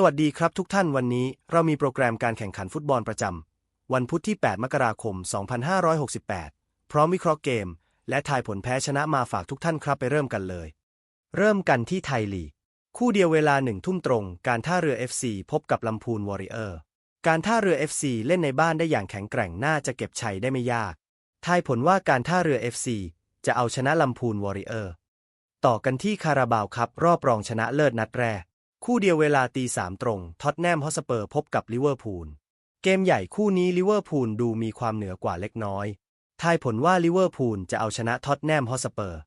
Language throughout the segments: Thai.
สวัสดีครับทุกท่านวันนี้เรามีโปรแกรมการแข่งขันฟุตบอลประจำ วันพุธที่ 8 มกราคม 2568 พร้อมวิเคราะห์เกม และทายผลแพ้ชนะมาฝากทุกท่านครับไปเริ่มกันเลย เริ่มกันที่ไทยลีก คู่เดียวเวลาหนึ่งทุ่มตรง การท่าเรือ FC พบกับลำพูนวอริเออร์ การท่าเรือ FC เล่นในบ้านได้อย่างแข็งแกร่งน่าจะเก็บชัยได้ไม่ยาก ทายผลว่าการท่าเรือ FC จะเอาชนะลำพูนวอริเออร์ ต่อกันที่คาราบาวครับรอบรองชนะเลิศนัดแรก คู่เดียวเวลาตีสามตรง ท็อตแนมฮอสเปอร์พบกับลิเวอร์พูล เกมใหญ่คู่นี้ลิเวอร์พูลดูมีความเหนือกว่าเล็กน้อย ทายผลว่าลิเวอร์พูลจะเอาชนะท็อตแนมฮอสเปอร์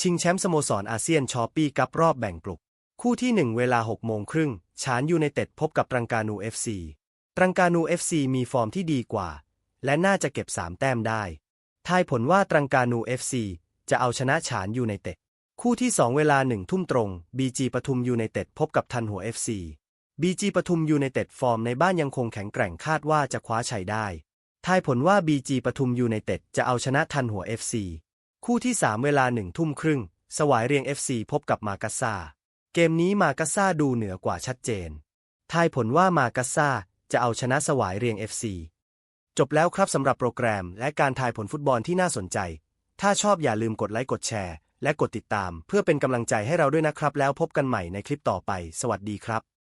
ชิงแชมป์สโมสรอาเซียนชอปปี้กับรอบแบ่งกลุ่ม คู่ที่1เวลา6โมงครึ่ง ชานยูไนเต็ดพบกับตรังกานู FC ตรังกานู FC มีฟอร์มที่ดีกว่า และน่าจะเก็บ3แต้มได้ ทายผลว่าตรังกานู FC จะเอาชนะฉานยูไนเต็ด คู่ที่ 2 เวลาหนึ่งทุ่มตรง BG ปทุมยูไนเต็ดพบกับทันหัว FC BG ปทุมยูไนเต็ดฟอร์มในบ้านยังคงแข็งแกร่งคาดว่าจะคว้าชัยได้ ทายผลว่า BG ปทุมยูไนเต็ดจะเอาชนะทันหัว FC คู่ที่ 3 เวลาหนึ่งทุ่มครึ่ง สวายเรียง FC พบกับมากัสซาเกมนี้มากัสซาดูเหนือกว่าชัดเจน ทายผลว่ามากัสซาจะเอาชนะสวายเรียง FC จบแล้วครับสำหรับโปรแกรมและการทายผลฟุตบอลที่น่าสนใจ ถ้าชอบอย่าลืมกดไลค์กดแชร์ และกดติดตามเพื่อเป็นกำลังใจให้เราด้วยนะครับ แล้วพบกันใหม่ในคลิปต่อไป สวัสดีครับ